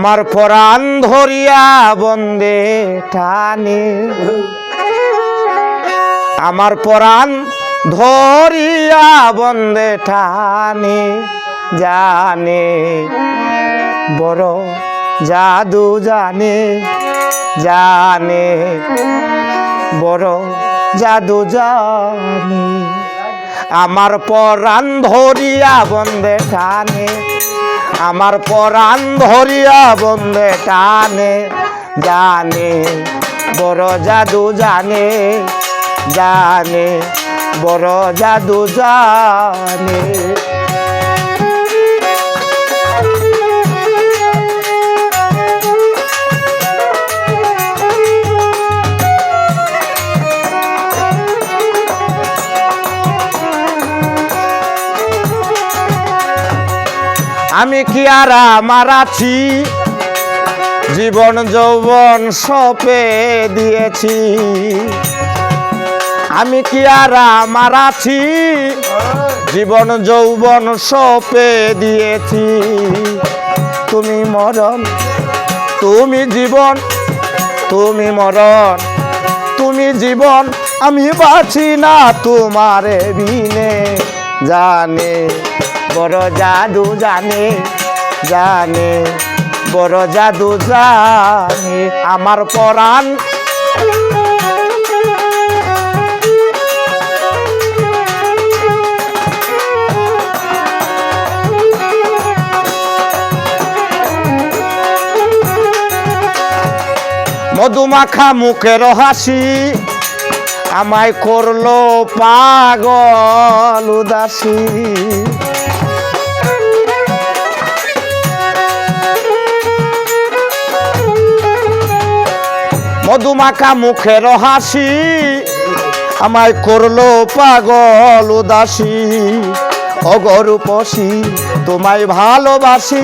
আমার পরাণ ধরিয়া বন্দে টানে। আমার পরাণ ধরিয়া বন্দে টানে, জানে, বড় জাদু জানে জানে, বড় জাদু জানে। আমার পরাণ ধরিয়া বন্দে টানে। আমার পরাণ ধরিয়া বন্ধে টানে জানে বড় জাদু জানে জানে বড় জাদু জানে। আমি কি আর আমার আছি? জীবন যৌবন সপে দিয়েছি। আমি কি আর আমার আছি? জীবন যৌবন সপে দিয়েছি। তুমি মরণ, তুমি জীবন, তুমি মরণ, তুমি জীবন আমি বাঁচি না তোমারে বিনে জানে। বড় জাদু জানে জানে, বড় জাদু জানে। আমার পরাণ মধুমাখা মুখের হাসি আমায় করল পাগল উদাসী। মধুমাখা মুখের হাসি আমায় করল পাগল উদাসী। অগরূপসী তোমায় ভালোবাসি।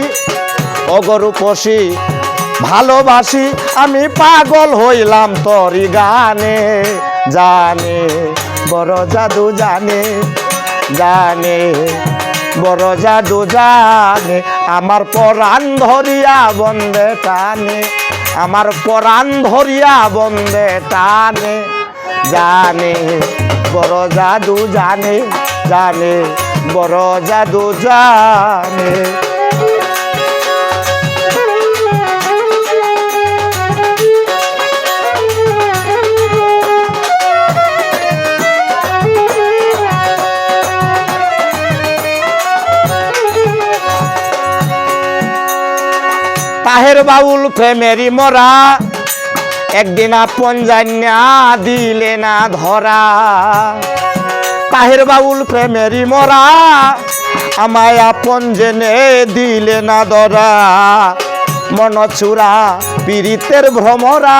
অগরূপসী ভালোবাসি, আমি পাগল হইলাম তরি গানে। জানে, বড় জাদু জানে জানে, বড় জাদু জানে। আমার পরাণ ধরিয়া বন্দে টানে, আমার পরাণ ধরিয়া বন্দে টানে। জানে, বড় জাদু জানে জানে, বড় জাদু জানে। তাহের বাউল প্রেমেরি মরা। একদিন আপন জান্যা দিলে না ধরা। তাহের বাউল প্রেমেরি মরা, আমায় আপন জেনে দিলে না ধরা। মন চূড়া পীড়িতের ভ্রমরা।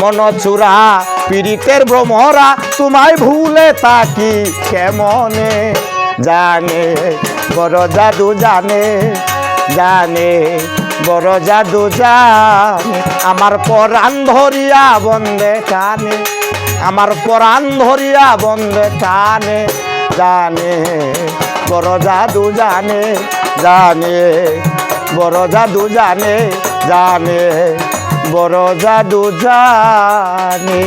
মন চূড়া পীড়িতের ভ্রমরা, তোমায় ভুলে তাকি কেমনে জানে? বড় জাদু জানে জানে, বড় জাদু জানে। আমার পরাণ ধরিয়া বন্দে কানে, আমার পরাণ ধরিয়া বন্দে কানে। জানে, বড় জাদু জানে জানে, বড় জাদু জানে জানে, বড় জাদু জানে।